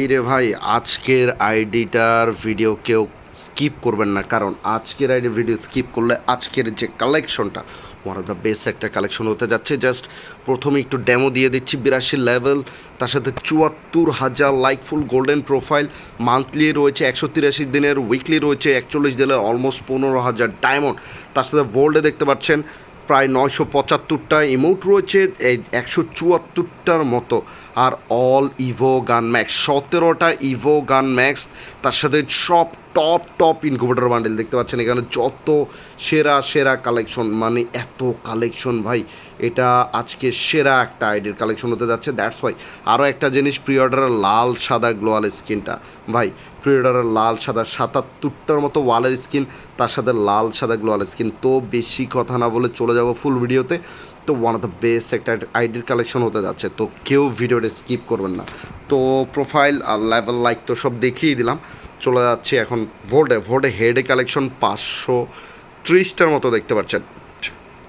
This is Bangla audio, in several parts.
এই রে ভাই, আজকের আইডিটার ভিডিও কেউ স্কিপ করবেন না, কারণ আজকের আইডি ভিডিও স্কিপ করলে আজকের যে কালেকশনটা ওয়ান অফ দ্য বেস্ট একটা কালেকশন হতে যাচ্ছে। জাস্ট প্রথমে একটু ডেমো দিয়ে দিচ্ছি, বিরাশি লেভেল তার সাথে চুয়াত্তর হাজার লাইকফুল গোল্ডেন প্রোফাইল মান্থলি রয়েছে একশো তিরাশি দিনের উইকলি রয়েছে একচল্লিশ দিনের অলমোস্ট পনেরো হাজার ডায়মন্ড তার সাথে ভোল্ডে দেখতে পাচ্ছেন প্রায় নয়শো পঁচাত্তরটা ইমোট রয়েছে, এই একশো চুয়াত্তরটার মতো। আর অল ইভো গান ম্যাক্স সতেরোটা ইভো গান ম্যাক্স তার সাথে সব টপ টপ ইনকুবেটর বান্ডেল দেখতে পাচ্ছেন। এখানে যত সেরা সেরা কালেকশন মানে এত কালেকশন ভাই এটা আজকে সেরা একটা আইডির কালেকশন হতে যাচ্ছে। দ্যাটস ওয়াই আরও একটা জিনিস প্রি অর্ডারের লাল সাদা গ্লোয়াল স্কিনটা ভাই প্রি অর্ডারের লাল সাদা সাতাত্তরটার মতো ওয়ালের স্কিন তার সাথে লাল সাদা গ্লোয়াল স্কিন তো বেশি কথা না বলে চলে যাব ফুল ভিডিওতে তো ওয়ান অফ দ্য বেস্ট একটা আইডির কালেকশন হতে যাচ্ছে। তো কেউ ভিডিওটা স্কিপ করবেন না। তো প্রোফাইল আর লেভেল লাইক তো সব দেখিয়ে দিলাম। চলে যাচ্ছে এখন ভোল্ডে ভোল্ডে হেডে কালেকশন পাঁচশো ত্রিশটার মতো দেখতে পাচ্ছেন।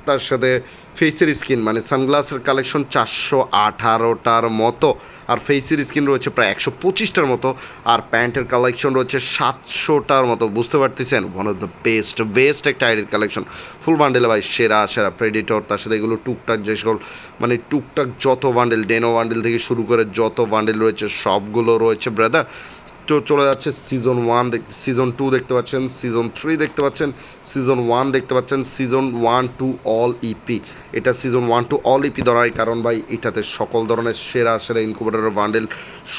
তার সাথে ফেসের স্কিন মানে সানগ্লাসের কালেকশন চারশো আঠারোটার মতো। আর ফেসের স্কিন রয়েছে প্রায় একশো পঁচিশটার মতো, আর প্যান্টের কালেকশন রয়েছে সাতশোটার মতো। বুঝতে পারতেছেন? One of the best best একটা আইডির কালেকশন ফুল বান্ডেলে ভাই, সেরা সেরা প্রেডিটর তার সাথে এগুলো টুকটাক যে সকল মানে টুকটাক যত বান্ডেল ডেনো বান্ডেল থেকে শুরু করে যত বান্ডেল রয়েছে, সবগুলো রয়েছে ব্রাদার চলে যাচ্ছে সিজন ওয়ান দেখ সিজন টু দেখতে পাচ্ছেন সিজন থ্রি দেখতে পাচ্ছেন সিজন ওয়ান দেখতে পাচ্ছেন season one two all EP এটা season one two all EP ধরার কারণ ভাই, এটাতে সকল ধরনের সেরা সেরা ইনকুবেটারের বান্ডেল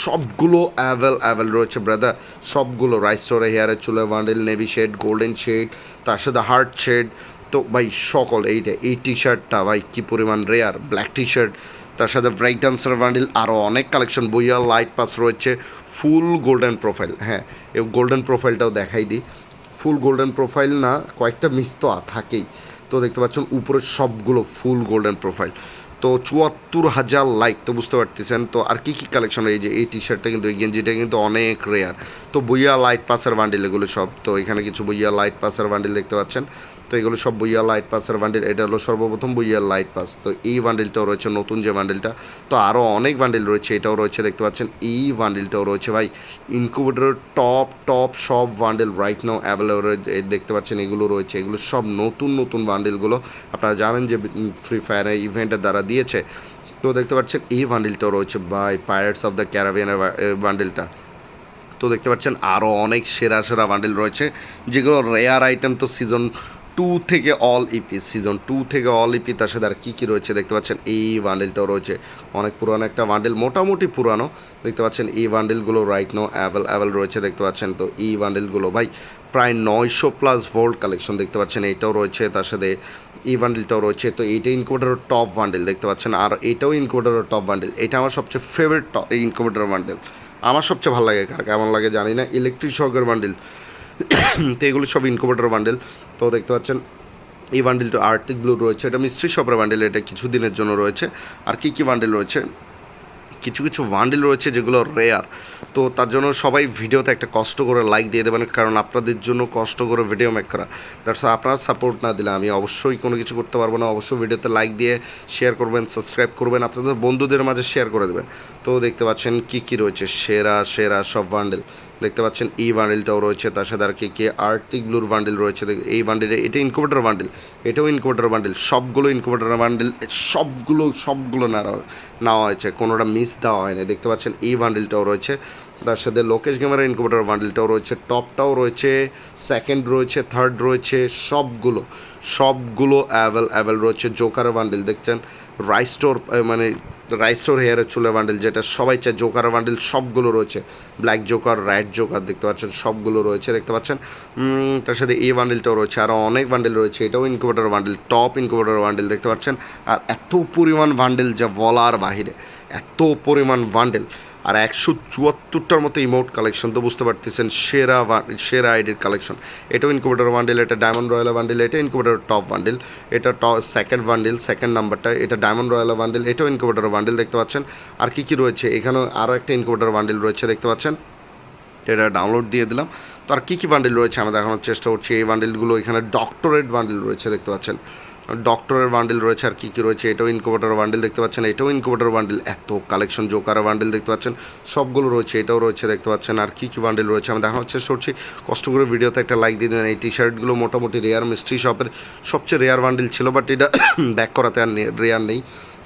সবগুলো অ্যাভেল অ্যাভেল রয়েছে ব্রাদার সবগুলো রাইস্টোরে হেয়ারের চুলের bundle navy shade golden shade তার সাথে হার্ট শেড তো ভাই, সকল এইটা এই টি শার্টটা ভাই, কী পরিমাণ রেয়ার ব্ল্যাক টি শার্ট তার সাথে ব্রেক ডান্সার বান্ডেল আরও অনেক কালেকশন বইয়া লাইট পাস রয়েছে। ফুল গোল্ডেন প্রোফাইল হ্যাঁ এই গোল্ডেন প্রোফাইলটাও দেখাই দিই। ফুল গোল্ডেন প্রোফাইল না, কয়েকটা মিস তো থাকেই। তো দেখতে পাচ্ছেন উপরে সবগুলো ফুল গোল্ডেন প্রোফাইল। তো চুয়াত্তর হাজার লাইক তো বুঝতে পারতেছেন। তো আর কী কী কালেকশন এই যে এই টি শার্টটা কিন্তু, এই গেঞ্জিটা কিন্তু অনেক রেয়ার তো বইয়া লাইট পাসের বান্ডিল এগুলো সব। তো এখানে কিছু বইয়া লাইট পাসের বান্ডিল দেখতে পাচ্ছেন। তো এগুলো সব বইয়া লাইট পাসের বান্ডিল এটা হলো সর্বপ্রথম বইয়া লাইট পাস তো এই বান্ডিলটাও রয়েছে, নতুন যে বান্ডিলটা তো আরও অনেক বান্ডিল রয়েছে, এটাও রয়েছে, দেখতে পাচ্ছেন, এই বান্ডিলটাও রয়েছে ভাই। ইনকুবেটরের টপ টপ সব বান্ডিল রাইট নাও অ্যাভেলেবল দেখতে পাচ্ছেন, এগুলো রয়েছে। এগুলো সব নতুন নতুন বান্ডিলগুলো আপনারা জানেন যে ফ্রি ফায়ারের ইভেন্টের দ্বারা দিয়েছে। তো দেখতে পাচ্ছেন, এই বান্ডিলটাও রয়েছে বাই পাইরেটস অফ দ্য ক্যারাবিয়ানের বান্ডিলটা তো দেখতে পাচ্ছেন আরও অনেক সেরা সেরা বান্ডিল রয়েছে। যেগুলো রেয়ার আইটেম তো সিজন টু থেকে অল ইপি সিজন টু থেকে অল ইপি তার সাথে আর কী কী রয়েছে দেখতে পাচ্ছেন? এই বান্ডেলটাও রয়েছে। অনেক পুরানো একটা বান্ডেল মোটামুটি পুরানো। দেখতে পাচ্ছেন এই বান্ডেলগুলো রাইট নো অ্যাভেল অ্যাভেল রয়েছে দেখতে পাচ্ছেন। তো এই বান্ডেলগুলো ভাই প্রায় নয়শো প্লাস ভোল্ট কালেকশন দেখতে পাচ্ছেন। এইটাও রয়েছে, তার সাথে এই বান্ডেলটাও রয়েছে। তো এইটা ইনকোভেটারের টপ বান্ডেল দেখতে পাচ্ছেন। আর এটাও ইনকোভেটারের টপ বান্ডেল এটা আমার সবচেয়ে ফেভারিট টপ ইনকোভেটার বান্ডেল আমার সবচেয়ে ভালো লাগে কার, কেমন লাগে জানি না। ইলেকট্রিক শকের বান্ডেল তো এগুলো সব ইনকোভেটার বান্ডেল তো দেখতে পাচ্ছেন, এই বান্ডেলটা আর্থিক ব্লু রয়েছে। এটা মিস্ট্রি শপের বান্ডেল এটা কিছু দিনের জন্য রয়েছে। আর কী কী বান্ডেল রয়েছে? কিছু কিছু বান্ডেল রয়েছে যেগুলো রেয়ার তো তার জন্য সবাই ভিডিওতে একটা কষ্ট করে লাইক দিয়ে দেবেন, কারণ আপনাদের জন্য কষ্ট করে ভিডিও মেক করা। দ্যাটস আপনার সাপোর্ট না দিলে আমি অবশ্যই কোনো কিছু করতে পারব না। অবশ্যই ভিডিওতে লাইক দিয়ে শেয়ার করবেন সাবস্ক্রাইব করবেন, আপনাদের বন্ধুদের মাঝে শেয়ার করে দেবেন। তো দেখতে পাচ্ছেন কী কী রয়েছে? সেরা সেরা সব বান্ডেল দেখতে পাচ্ছেন, এই বান্ডেলটাও রয়েছে। তার সাথে আর কি কে আর্টিক ব্লুর বান্ডেল রয়েছে। এই বান্ডেলে এটা ইনকুবেটার বান্ডেল এটাও ইনকুবেটার বান্ডেল সবগুলো ইনকুবেটার বান্ডেল সবগুলো সবগুলো নেওয়া হয়েছে। কোনোটা মিস দেওয়া হয়নি। দেখতে পাচ্ছেন, এই বান্ডেলটাও রয়েছে। তার সাথে লোকেশ গেমের ইনকুবেটার বান্ডেলটাও রয়েছে। টপটাও রয়েছে সেকেন্ড রয়েছে থার্ড রয়েছে, সবগুলো। সবগুলো অ্যাভেল অ্যাভেল রয়েছে। জোকারের বান্ডেল দেখছেন? রাইস্টোর মানে রাইস্টোর হেয়ারের চুলের বান্ডেল যেটা সবাই চায় জোকারের বান্ডেল সবগুলো রয়েছে। ব্ল্যাক জোকার রাইট জোকার দেখতে পাচ্ছেন, সবগুলো রয়েছে দেখতে পাচ্ছেন। তার সাথে এই বান্ডেলটাও রয়েছে আরও অনেক বান্ডেল রয়েছে। এটাও incubator bundle top incubator bundle দেখতে পাচ্ছেন। আর এত পরিমাণ বান্ডেল যা বলার বাহিরে, এত পরিমাণ বান্ডেল আর একশো চুয়াত্তরটার মতো ইমোট কালেকশন তো বুঝতে পারতেছেন, সেরা সেরা আইডির কালেকশন এটাও ইনকুবেটার বান্ডেল এটা ডায়মন্ড রয়্যাল বান্ডেল এটা ইনকুবেটার টপ বান্ডেল এটা টপ সেকেন্ড বান্ডেল সেকেন্ড নাম্বারটা এটা ডায়মন্ড রয়্যাল বান্ডেল এটাও ইনকুবেটার বান্ডেল দেখতে পাচ্ছেন। আর কী কী রয়েছে? এখানেও আরও একটা ইনকুবেটার বান্ডেল রয়েছে দেখতে পাচ্ছেন। এটা ডাউনলোড দিয়ে দিলাম। তো আর কী কী বান্ডেল রয়েছে? আমরা দেখানোর চেষ্টা করছি। এই বান্ডেলগুলো এখানে ডক্টরেট বান্ডেল রয়েছে দেখতে পাচ্ছেন। ডক্টরের বান্ডিল রয়েছে আর কী কী রয়েছে, এটাও ইনকুবেটর বান্ডিল দেখতে পাচ্ছেন, এটাও ইনকুবেটর বান্ডিল এত কালেকশন জোকারা বান্ডিল দেখতে পাচ্ছেন, সবগুলো রয়েছে, এটাও রয়েছে দেখতে পাচ্ছেন, আর কী কী বান্ডিল রয়েছে আমি দেখানোর চেষ্টা করছি, কষ্ট করে ভিডিওতে একটা লাইক দিয়ে দেন, এই টি শার্টগুলো মোটামুটি রেয়ার মিস্ট্রি শপের সবচেয়ে রেয়ার বান্ডিল ছিল বাট এটা ব্যাক করাতে আর রেয়ার নেই।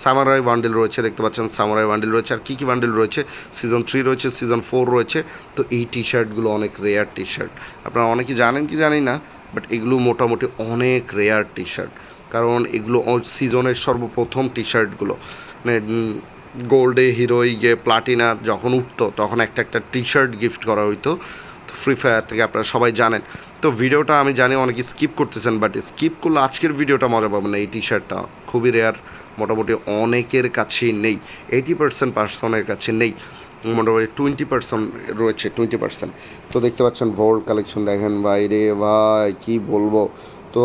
সামারাই বান্ডিল রয়েছে দেখতে পাচ্ছেন সামারাই বান্ডিল রয়েছে, আর কী কী বান্ডিল রয়েছে সিজন থ্রি রয়েছে সিজন ফোর রয়েছে, তো এই টি শার্টগুলো অনেক রেয়ার টি শার্ট আপনারা অনেকে জানেন কি জানি না বাট এগুলো মোটামুটি অনেক রেয়ার টি শার্ট কারণ এগুলো সিজনের সর্বপ্রথম টি শার্টগুলো মানে গোল্ডে হিরোইগে প্লাটিনা যখন উঠতো, তখন একটা একটা টি শার্ট গিফট করা হইতো। ফ্রি ফায়ার থেকে আপনারা সবাই জানেন। তো ভিডিওটা আমি জানি অনেকে স্কিপ করতেছেন বাট স্কিপ করলে আজকের ভিডিওটা মজা পাবেন। না এই টি শার্টটা খুবই রেয়ার মোটামুটি অনেকের কাছেই নেই। এইটি পার্সেন্ট পার্সনের কাছে নেই। মোটামুটি টোয়েন্টি পার্সেন্ট রয়েছে টোয়েন্টি পার্সেন্ট তো দেখতে পাচ্ছেন ভোল্ড কালেকশন দেখেন ভাই রে ভাই, কী বলব? তো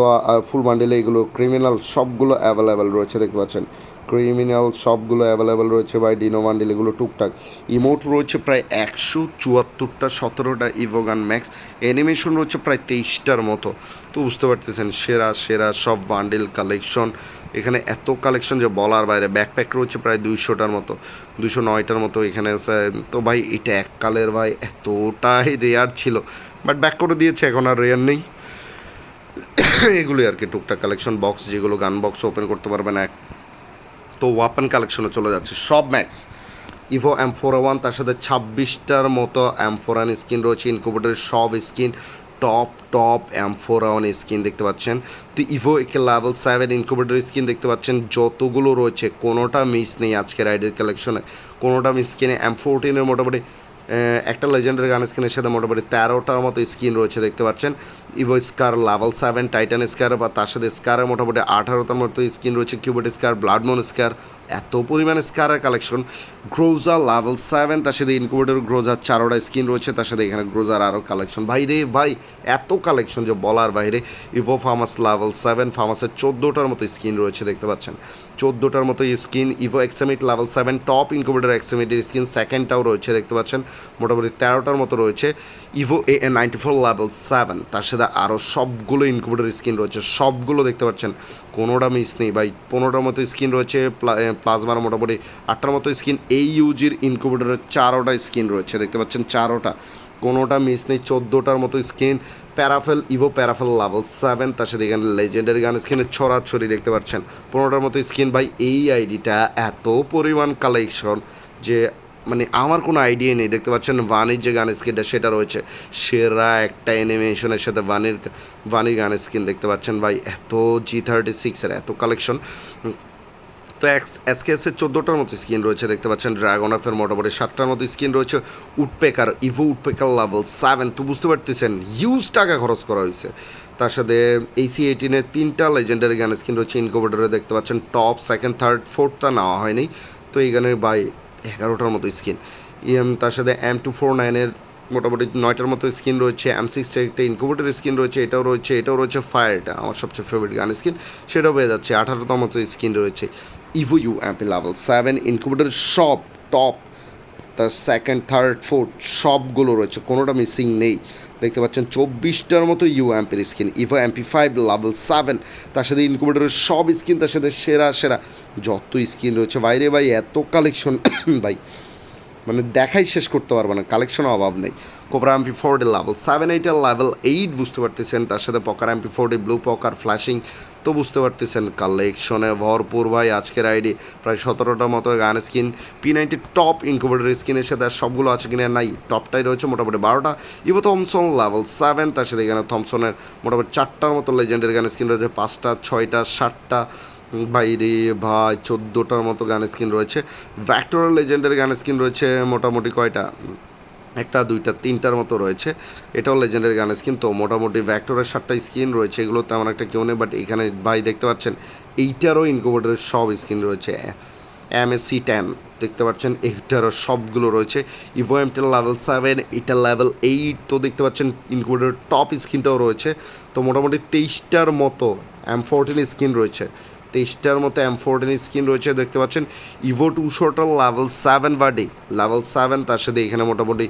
ফুল বান্ডেলে এগুলো ক্রিমিনাল সবগুলো অ্যাভেলেবেল রয়েছে, দেখতে পাচ্ছেন। ক্রিমিনাল সবগুলো অ্যাভেলেবেল রয়েছে বাই ডিনো বান্ডেল এগুলো টুকটাক। ইমোট রয়েছে প্রায় একশো চুয়াত্তরটা, সতেরোটা ইভোগান ম্যাক্স অ্যানিমেশন রয়েছে প্রায় তেইশটার মতো। তো বুঝতে পারতেছেন, সেরা সেরা সব বান্ডেল কালেকশন এখানে এত কালেকশন যে বলার বাইরে ব্যাকপ্যাক রয়েছে প্রায় দুইশোটার মতো দুশো নয়টার মতো এখানে। তো ভাই, এটা এককালের ভাই, এতটাই রেয়ার ছিল। বাট ব্যাক করে দিয়েছে, এখন আর রেয়ার নেই। এগুলোই আর কি, টুকটাক কালেকশন বক্স যেগুলো গান বক্স ওপেন করতে পারবে না তো ওয়াপেন কালেকশনে চলে যাচ্ছে, সব max evo M four one তার সাথে ছাব্বিশটার মতো এম ফোর ওয়ান স্কিন রয়েছে ইনকুবেটারের সব skin top top M four one skin দেখতে পাচ্ছেন। তো ইভো একে লেভেল সেভেন ইনকুবেটার স্কিন দেখতে পাচ্ছেন, যতগুলো রয়েছে, কোনোটা মিস নেই আজকের রাইডের কালেকশনে কোনোটা মিস কিনে এম ফোরটিনের মোটামুটি একটা লেজেন্ডারি গান স্কিনের সাথে মোটামুটি তেরোটার মতো স্কিন রয়েছে, দেখতে পাচ্ছেন। Evo Scar level seven Titan Scar বা তার সাথে স্কারের মোটামুটি আঠারোটার মতো স্কিন রয়েছে। কিউবেট স্কার ব্লাডমোন স্কার এত পরিমাণে স্কারের কালেকশন গ্রোজা লেভেল সেভেন তার সাথে ইনকুবেটর গ্রোজার চারোটা স্কিন রয়েছে, তার সাথে এখানে গ্রোজার আরও কালেকশন ভাই রে ভাই, এত কালেকশন যে বলার বাইরে। ইভো ফার্মাস লেভেল সেভেন ফার্মাসের চোদ্দোটার মতো স্কিন রয়েছে, দেখতে পাচ্ছেন। চোদ্দোটার মতো skin evo এক্সামিট level seven top incubator এক্সামিটের স্কিন সেকেন্ডটাও রয়েছে, দেখতে পাচ্ছেন। মোটামুটি তেরোটার মতো রয়েছে। Evo A A ninety four level seven তার সাথে আরও সবগুলো ইনকুবেটর স্কিন রয়েছে। সবগুলো দেখতে পাচ্ছেন। কোনোটা মিস নেই, ভাই। পনেরোটার মতো স্কিন রয়েছে প্লাজমার মোটামুটি আটটার মতো স্কিন। এই ইউজির ইনকুবেটরের চারোটা স্কিন রয়েছে, দেখতে পাচ্ছেন চারোটা। কোনোটা মিস নেই, চোদ্দোটার মতো skin. Parafal evo parafal level seven তার সাথে এখানে লেজেন্ডারি গান স্কিনের ছড়াছড়ি দেখতে পাচ্ছেন। পনেরোটার মতো স্কিন ভাই, এই আইডিটা এত পরিমাণ কালেকশন যে মানে আমার কোনো আইডিয়া নেই। দেখতে পাচ্ছেন বানির যে গান স্কিনটা সেটা রয়েছে। সেরা একটা অ্যানিমেশনের সাথে বানির বানির গান স্কিন দেখতে পাচ্ছেন ভাই। এত জি থার্টি সিক্সের এত কালেকশন তো এসকেএসের চোদ্দোটার মতো স্কিন রয়েছে, দেখতে পাচ্ছেন। ড্রাগন অফের মোটামুটি সাতটার মতো স্কিন রয়েছে। Woodpecker evo woodpecker level seven তো বুঝতে পারতেছেন হিউজ টাকা খরচ করা হয়েছে। তার সাথে এসি এইটিনের তিনটা লেজেন্ডারি গান স্কিন রয়েছে ইনকোভেটারে দেখতে পাচ্ছেন টপ সেকেন্ড থার্ড ফোর্থটা নেওয়া হয়নি। তো এই গানের বাই এগারোটার মতো স্কিন ইএম তার সাথে এম টু ফোর নাইনের মোটামুটি নয়টার মতো স্কিন রয়েছে এম সিক্সটা একটা ইনকুবেটর স্কিন রয়েছে, এটাও রয়েছে এটাও রয়েছে ফায়ারটা আমার সবচেয়ে ফেভারিট গান স্কিন সেটাও পেয়ে যাচ্ছে, আঠারোটার মতো স্কিন রয়েছে। U M P level seven incubator সব টপ তার সেকেন্ড থার্ড ফোর্থ সবগুলো রয়েছে, কোনোটা মিসিং নেই। দেখতে পাচ্ছেন চব্বিশটার মতো you অ্যাম্পের skin evo MP five level seven তার সাথে ইনকুবেটরের সব স্কিন তার সাথে সেরা সেরা, যত স্কিন রয়েছে। বাইরে ভাই, এত কালেকশন ভাই মানে দেখাই শেষ করতে পারব না কালেকশনের অভাব নেই। Cobra M P forty level seven এইটের লেভেল এইট বুঝতে পারতেছেন, তার সাথে poker M P forty blue poker flashing তো বুঝতে পারতেছেন কালেকশনে ভরপুর ভাই, আজকের আইডি প্রায় সতেরোটার মতো gun skin P ninety top incubator স্কিনের সাথে সবগুলো আছে কিনা নাই টপটাই রয়েছে মোটামুটি বারোটা। ইভো থমসন লেভেল সেভেন তার সাথে এখানে থমসনের মোটামুটি চারটার মতো লেজেন্ডের গান স্কিন রয়েছে, পাঁচটা, ছয়টা, সাতটা বাইরে ভাই চোদ্দোটার মতো গান স্কিন রয়েছে। ভ্যাক্টোরিয়াল লেজেন্ডের গান স্কিন রয়েছে মোটামুটি কয়টা? একটা, দুইটা, তিনটার মতো রয়েছে। এটাও লেজেন্ডের গান স্কিন তো মোটামুটি ভ্যাক্টরের সাতটা স্কিন রয়েছে, এগুলো তেমন একটা কেউ নেই বাট এখানে ভাই দেখতে পাচ্ছেন, এইটারও ইনকুবেটরের সব স্কিন রয়েছে। এম এস সি টেন দেখতে পাচ্ছেন, এইটারও সবগুলো রয়েছে। ইভো এমটেল লেভেল সেভেন এটা লেভেল এইট তো দেখতে পাচ্ছেন ইনকুবেটরের টপ স্কিনটাও রয়েছে। তো মোটামুটি তেইশটার মতো এম ফোরটিন স্কিন রয়েছে। তেইশটার মতো এম ফোরটিন স্কিন রয়েছে, দেখতে পাচ্ছেন। Evo two শোটার level seven buddy level seven তার সাথে এখানে মোটামুটি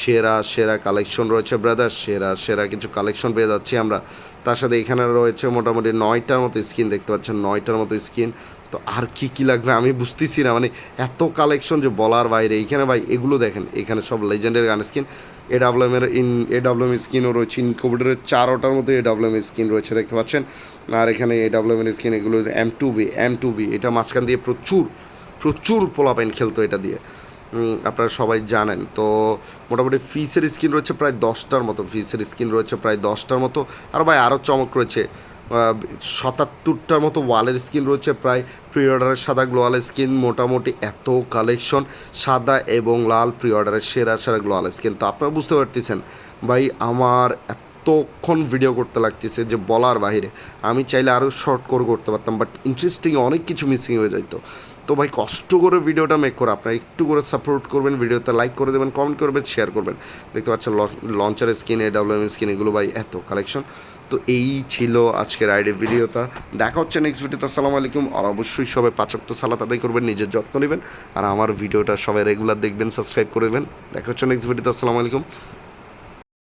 সেরা সেরা কালেকশন রয়েছে ব্রাদার সেরা সেরা কিছু কালেকশন পেয়ে যাচ্ছি আমরা। তার সাথে এখানে রয়েছে মোটামুটি নয়টার মতো স্ক্রিন দেখতে পাচ্ছেন, নয়টার মতো স্কিন তো আর কি কি লাগবে আমি বুঝতেছি না। মানে এত কালেকশন যে বলার বাইরে। এইখানে ভাই এগুলো দেখেন, এখানে সব লেজেন্ডের গান স্কিন এর ইন এ ডাব্লিউএম স্কিনও রয়েছে ইনকোভিডের চারোটার মতো এ ডাব্লিউএম স্কিন রয়েছে, দেখতে পাচ্ছেন? আর এখানে এ ডাব্লিউএম এর স্কিন এগুলো M two B M two B এটা মাঝখান দিয়ে প্রচুর প্রচুর পোলাপাইন খেলতো এটা দিয়ে। আপনারা সবাই জানেন। তো মোটামুটি ফিসের স্কিন রয়েছে প্রায় দশটার মতো ফিসের স্কিন রয়েছে প্রায় দশটার মতো। আর ভাই আরও চমক রয়েছে সাতাত্তরটার মতো ওয়ালের স্কিন রয়েছে প্রায় প্রি অর্ডারের সাদা গ্লোয়াল স্কিন, মোটামুটি এত কালেকশন সাদা এবং লাল প্রি অর্ডারের সেরা সেরা গ্লোয়াল স্কিন। তো আপনারা বুঝতে পারতেছেন, ভাই, আমার এতক্ষণ ভিডিও করতে লাগতেছে যে বলার বাহিরে। আমি চাইলে আরও শর্ট করে করতে পারতাম বাট ইন্টারেস্টিং অনেক কিছু মিসিং হয়ে যাইতো। তো ভাই, কষ্ট করে ভিডিওটা মেক করে। আপনারা একটু করে সাপোর্ট করবেন, ভিডিওতে লাইক করে দেবেন কমেন্ট করবেন শেয়ার করবেন। দেখতে পাচ্ছেন লঞ্চার স্কিন এ ডাব্লিউএম স্কিন এগুলো ভাই এত কালেকশন তো এই ছিল আজকের আইডি ভিডিওটা। দেখা হচ্ছে নেক্সট ভিডিওতে আসসালামু আলাইকুম। আর অবশ্যই সবাই পাচক সালাত আদায় করবেন, নিজের যত্ন নেবেন। আর আমার ভিডিওটা সবাই রেগুলার দেখবেন সাবস্ক্রাইব করে দেবেন। দেখা হচ্ছে নেক্সট ভিডিওতে আসসালামু আলাইকুম।